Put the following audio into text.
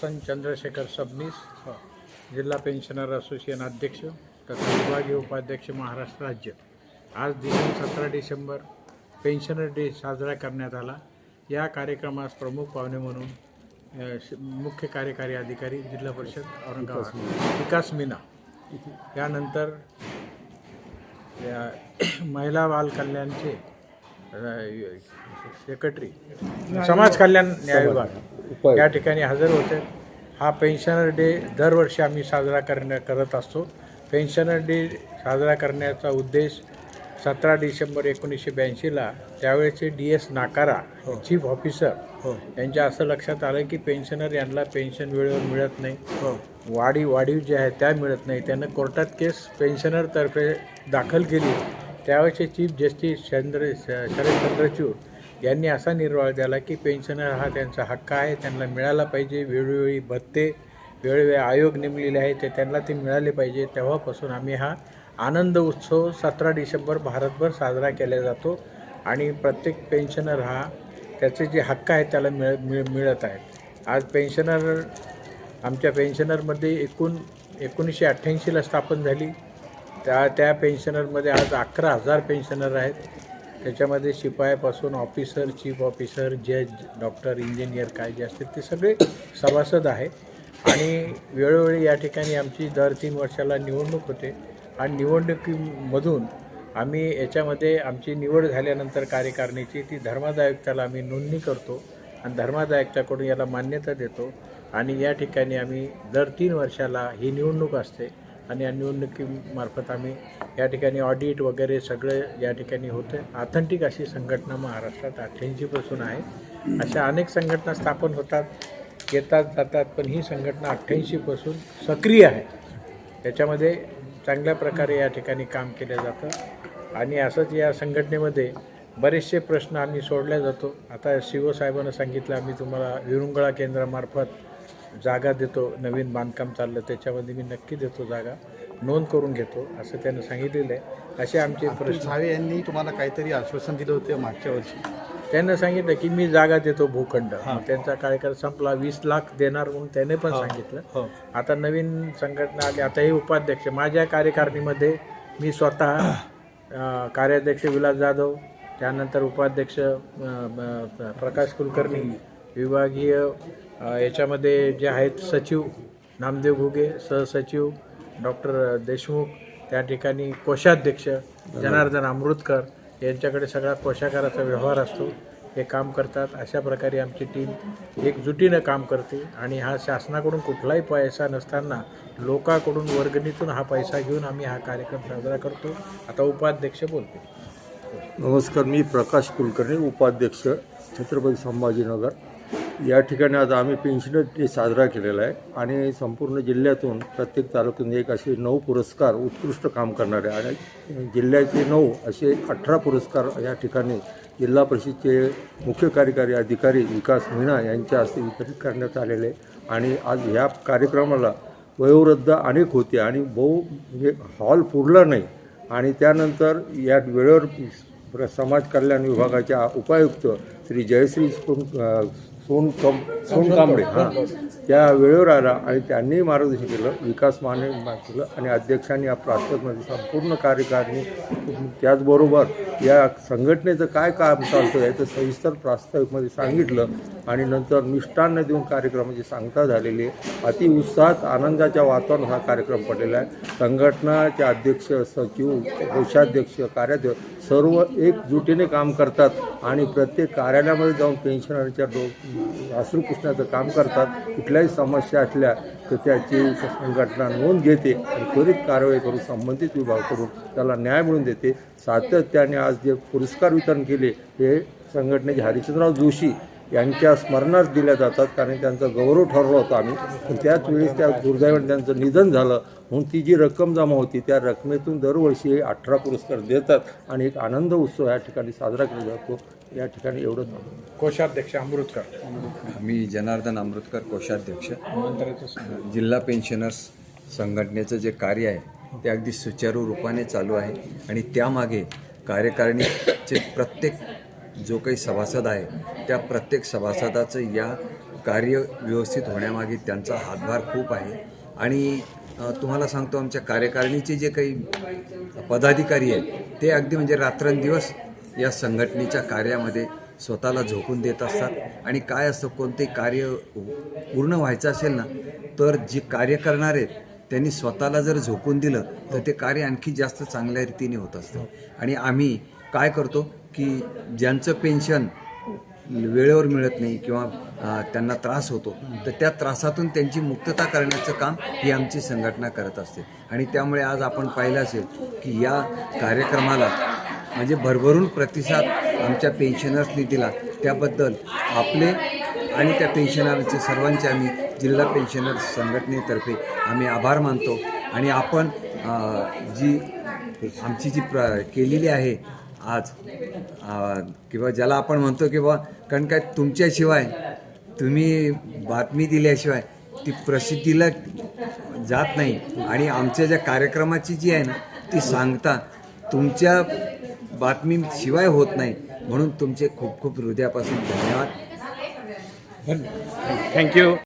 हसन चंद्रशेखर सबनीस जिल्हा pensioner association अध्यक्ष तथा विभागीय उपाध्यक्ष महाराष्ट्र राज्य. आज दिनांक सतरा डिसेंबर पेन्शनर डे साजरा करण्यात आला. या कार्यक्रमास प्रमुख पाहुणे म्हणून मुख्य कार्यकारी अधिकारी जिल्हा परिषद औरंगाबाद. विकास मीना. त्यानंतर या महिला बाल कल्याणचे सेक्रेटरी. समाज कल्याण न्याय विभाग. या ठिकाणी हजर होते. हा पेन्शनर डे दरवर्षी आम्ही साजरा करण्या करत असतो. पेन्शनर डे साजरा करण्याचा उद्देश सतरा डिसेंबर एकोणीसशे ब्याऐंशीला त्यावेळेचे D S Nakara chief officer यांच्या असं लक्षात आलं की पेन्शनर यांना पेन्शन वेळेवर मिळत नाही. वाढीव वाढीव जे आहे त्या मिळत नाही. त्यानं कोर्टात केस पेन्शनरतर्फे दाखल केली. त्यावेळेचे चीफ जस्टिस चंद्र शरद चंद्रचूड यांनी असा निर्वाळ दिला की पेन्शनर हा त्यांचा हक्क आहे त्यांना मिळाला पाहिजे वेळोवेळी भत्ते वेळोवेळी आयोग नेमलेले आहे ते त्यांना ते मिळाले पाहिजे. तेव्हापासून आम्ही हा आनंद उत्सव सतरा डिसेंबर भारतभर साजरा केला जातो आणि प्रत्येक पेन्शनर हा त्याचे जे हक्क आहेत त्याला मिळ मिळ मिळत आहेत. आज पेन्शनर आमच्या पेन्शनरमध्ये एकूण एकोणीसशे अठ्ठ्याऐंशीला स्थापन झाली. त्या त्या पेन्शनरमध्ये आज अकरा हजार पेन्शनर आहेत. त्याच्यामध्ये शिपायापासून ऑफिसर चीफ ऑफिसर जज डॉक्टर इंजिनियर काय जे असतील ते सगळे सभासद आहे. आणि वेळोवेळी या ठिकाणी आमची दर तीन वर्षाला निवडणूक होते. आणि निवडणुकीमधून आम्ही याच्यामध्ये आमची निवड झाल्यानंतर कार्यकारणीची ती धर्मादायुक्ताला आम्ही नोंदणी करतो आणि धर्मादायुक्ताकडून याला मान्यता देतो. आणि या ठिकाणी आम्ही दर तीन वर्षाला ही निवडणूक असते. आणि या निवडणुकीमार्फत आम्ही या ठिकाणी ऑडिट वगैरे सगळं या ठिकाणी होतं ऑथेंटिक अशी संघटना महाराष्ट्रात अठ्ठ्याऐंशीपासून आहे. अशा अनेक संघटना स्थापन होतात येतात जातात पण ही संघटना अठ्ठ्याऐंशीपासून सक्रिय आहे. त्याच्यामध्ये चांगल्या प्रकारे या ठिकाणी काम केलं जातं. आणि असंच या संघटनेमध्ये बरेचसे प्रश्न आम्ही सोडल्या जातो. आता सी सांगितलं आम्ही तुम्हाला विरुंगळा केंद्रामार्फत जागा देतो नवीन बांधकाम चाललं त्याच्यामध्ये मी नक्की देतो जागा. नोंद करून घेतो असं त्यांनी सांगितलेलं आहे. असे आमचे प्रश्न. सावे यांनी तुम्हाला काहीतरी आश्वासन दिलं होतं मागच्या वर्षी. त्यांना सांगितलं की मी जागा देतो भूखंड. त्यांचा कार्यकाळ संपला वीस लाख देणार म्हणून त्याने पण सांगितलं. आता नवीन संघटना आली आता हे उपाध्यक्ष माझ्या कार्यकारिणीमध्ये मी स्वतः कार्याध्यक्ष विलास जाधव त्यानंतर उपाध्यक्ष प्रकाश कुलकर्णी विभागीय याच्यामध्ये जे आहेत सचिव नामदेव घुगे सहसचिव डॉक्टर देशमुख त्या ठिकाणी कोषाध्यक्ष जनार्दन अमृतकर यांच्याकडे सगळा कोशाकाराचा व्यवहार असतो. हे काम करतात. अशा प्रकारे आमची टीम एकजुटीनं काम करते आणि हा शासनाकडून कुठलाही पैसा नसताना लोकांकडून वर्गणीतून हा पैसा घेऊन आम्ही हा कार्यक्रम साजरा करतो. आता उपाध्यक्ष बोलते. नमस्कार मी प्रकाश कुलकर्णी उपाध्यक्ष छत्रपती संभाजीनगर. या ठिकाणी आज आम्ही पेन्शनर डे साजरा केलेला आहे आणि संपूर्ण जिल्ह्यातून प्रत्येक तालुक्यातून एक असे नऊ पुरस्कार उत्कृष्ट काम करणारे आणि जिल्ह्याचे नऊ असे अठरा पुरस्कार या ठिकाणी जिल्हा परिषदचे मुख्य कार्यकारी अधिकारी विकास मीणा यांच्या हस्ते वितरित करण्यात आलेले आणि आज ह्या कार्यक्रमाला वयोवृद्ध अनेक होते आणि बहु म्हणजे हॉल पुरला नाही. आणि त्यानंतर या वेळेवर समाज कल्याण विभागाच्या उपायुक्त श्री जयश्री सोन अ, सोनकम सोनकांबळे हां. त्या वेळेवर आला आणि त्यांनी मार्गदर्शन केलं विकास माने केलं आणि अध्यक्षांनी या प्रास्ताविकमध्ये संपूर्ण कार्यकारिणी त्याचबरोबर या संघटनेचं काय काम चालतं याचं सविस्तर प्रास्ताविकमध्ये सांगितलं. आणि नंतर मिष्टान्न देऊन कार्यक्रमाची सांगता झालेली आहे अतिउत्साहात आनंदाच्या वातावरणात हा कार्यक्रम पडलेला आहे. संघटनाचे अध्यक्ष सचिव कोषाध्यक्ष कार्याध्यक्ष सर्व एकजुटीने काम करतात आणि प्रत्येक कार्यालयामध्ये जाऊन पेन्शनरच्या डो वासरू पुसण्याचं काम करतात. कुठल्याही समस्या असल्या तर त्याची संघटना नोंद घेते आणि त्वरित कारवाई करून संबंधित विभागाकडून त्याला न्याय मिळून देते. सातत्याने आज जे पुरस्कार वितरण केले हे संघटनेचे हरिश्चंद्रराव जोशी यांच्या स्मरणार्थ दिल्या जातात कारण त्यांचा गौरव ठरवला होता आम्ही. पण त्याच वेळेस त्या दुर्दैवाने त्यांचं निधन झालं. म्हणून ती जी रक्कम जमा होती त्या रकमेतून दरवर्षी हे अठरा पुरस्कार देतात आणि एक आनंद उत्सव या ठिकाणी साजरा केला जातो. या ठिकाणी एवढंच कोषाध्यक्ष अमृतकर. मी जनार्दन अमृतकर कोषाध्यक्ष. जिल्हा पेन्शनर्स संघटनेचं जे कार्य आहे ते अगदी सुचारू रूपाने चालू आहे. आणि त्यामागे कार्यकारिणीचे प्रत्येक जो काही सभासद आहे त्या प्रत्येक सभासदाचं या कार्य व्यवस्थित होण्यामागे त्यांचा हातभार खूप आहे. आणि तुम्हाला सांगतो आमच्या कार्यकारिणीचे जे काही पदाधिकारी आहेत ते अगदी म्हणजे रात्रंदिवस या संघटनेच्या कार्यामध्ये स्वतःला झोकून देत असतात. आणि काय असतं कोणते कार्य पूर्ण व्हायचं असेल ना तर जे कार्य करणार आहेत त्यांनी स्वतःला जर झोकून दिलं तर ते कार्य आणखी जास्त चांगल्या रीतीने होत असतं. आणि आम्ही काय करतो की ज्यांचं पेन्शन वेळेवर मिळत नाही किंवा त्यांना त्रास होतो तर त्या त्रासातून त्यांची मुक्तता करण्याचं काम ही आमची संघटना करत असते. आणि त्यामुळे आज आपण पाहिलं असेल की या कार्यक्रमाला म्हणजे भरभरून प्रतिसाद आमच्या पेन्शनर्सनी दिला. त्याबद्दल आपले आणि त्या पेन्शनरचे सर्वांचे आम्ही जिल्हा पेन्शनर्स संघटनेतर्फे आम्ही आभार मानतो. आणि आपण जी आमची जी प्र केलेली आहे आज. किंवा ज्याला आपण म्हणतो की बा कारण काय तुमच्याशिवाय तुम्ही बातमी दिल्याशिवाय ती प्रसिद्धीला जात नाही. आणि आमच्या ज्या कार्यक्रमाची जी आहे ना ती सांगता तुमच्या बातमीशिवाय होत नाही. म्हणून तुमचे खूप खूप हृदयापासून धन्यवाद. थँक्यू.